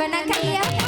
கணவன கைய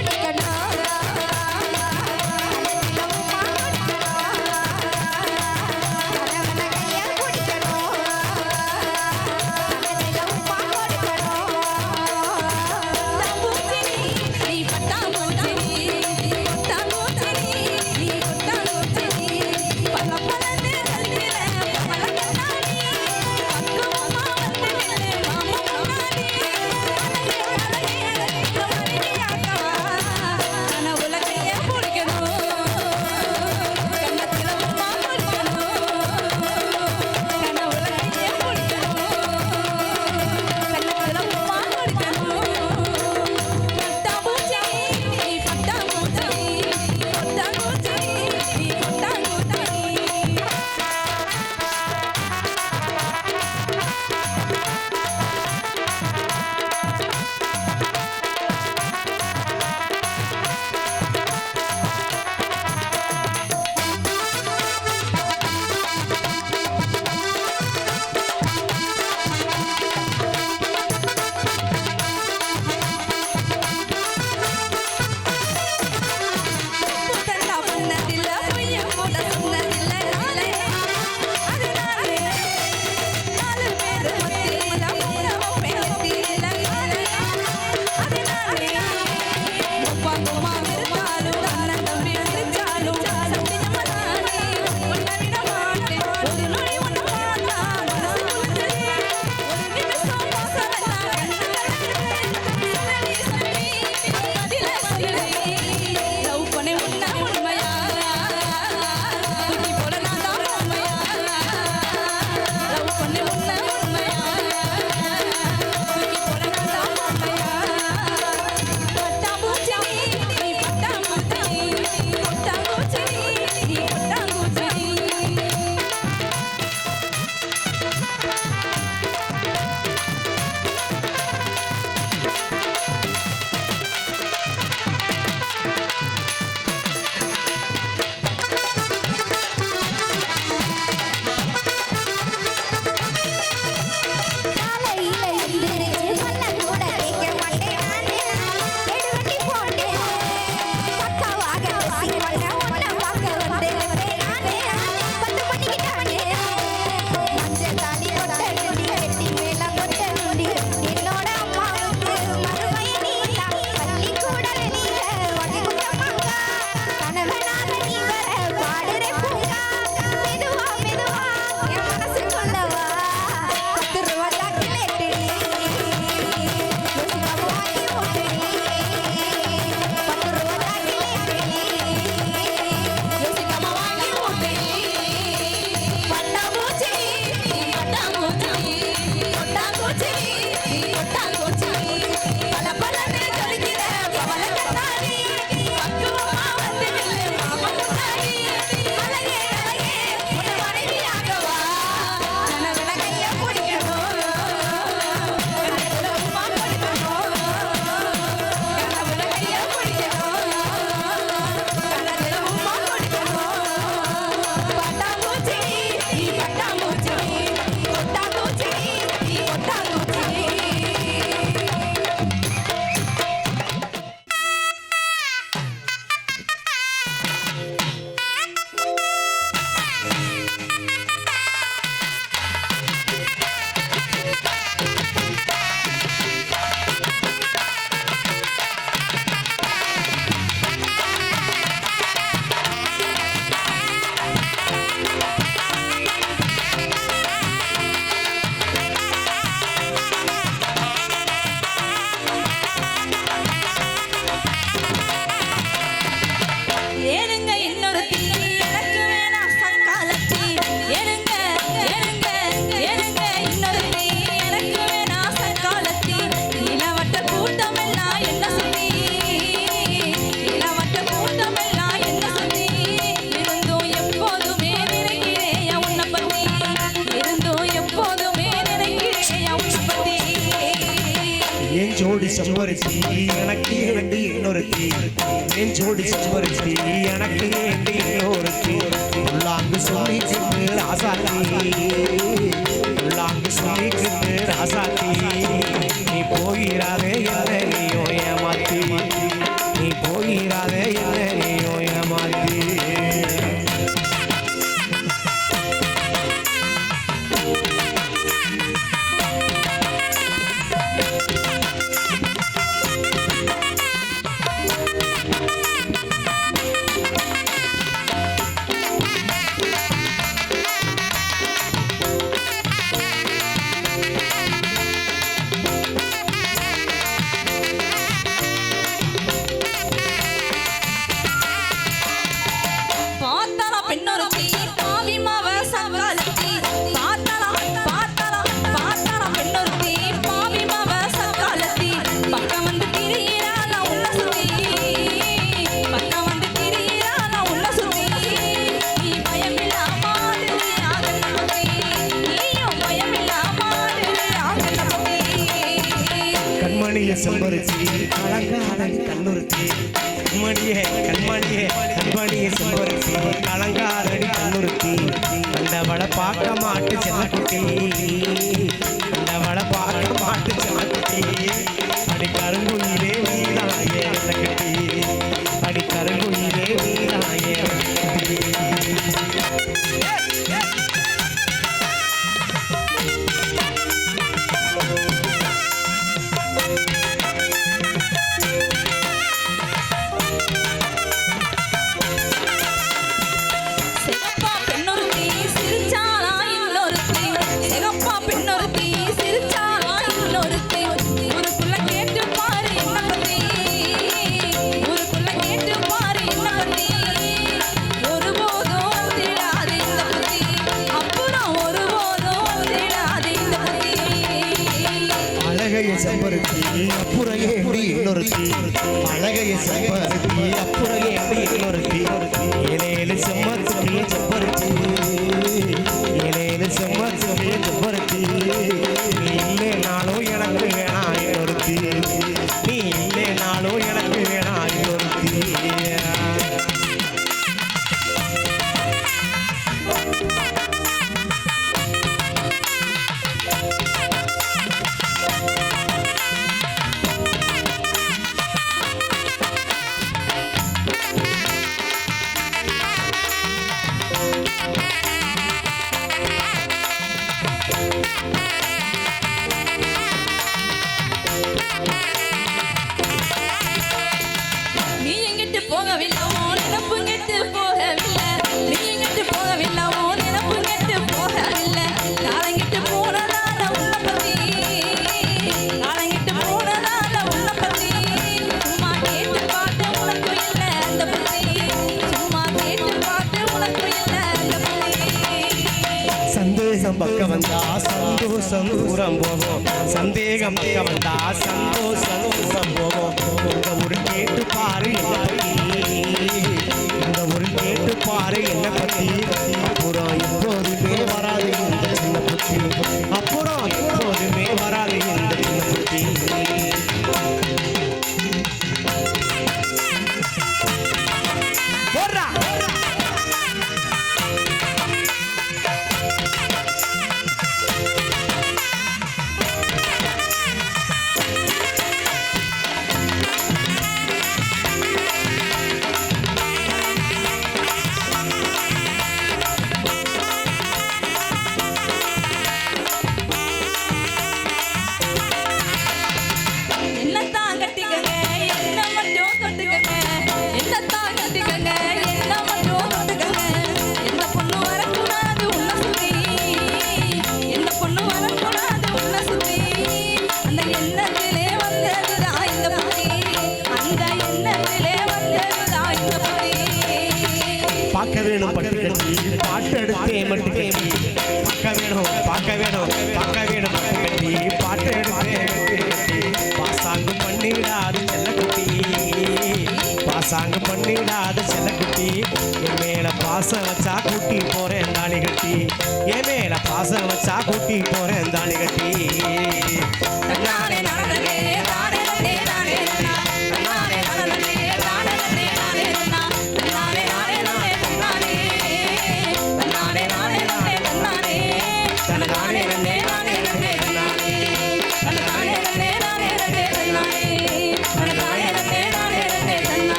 எனக்கு வேண்டி இன்னொருத்தி நெஞ்சோடி சுவருத்தி எனக்கு வேண்டி இன்னொருத்தி உள்ளாங்கு சொல்லி சிந்து ராசாத்தி உள்ளாங்கு சொல்லி சிந்து ராசாத்தி நீ போகிறாதே என்னையோ ஏமாத்தி. நீ போகிறாதே என்னையோ ஏமாத்தி. அலங்காரடி கண்ணுறுத்தி அந்த வள பார்க்க மாட்டு செல்லக்குட்டி. Yeah. It's so much- சந்தோஷம் பக்க வந்தா சந்தோஷம் தூரம் போவோம் சந்தேகம் பக்க வந்தா சந்தோஷம் தூரம் போவோம் உங்க ஒரு கேட்டு பாரு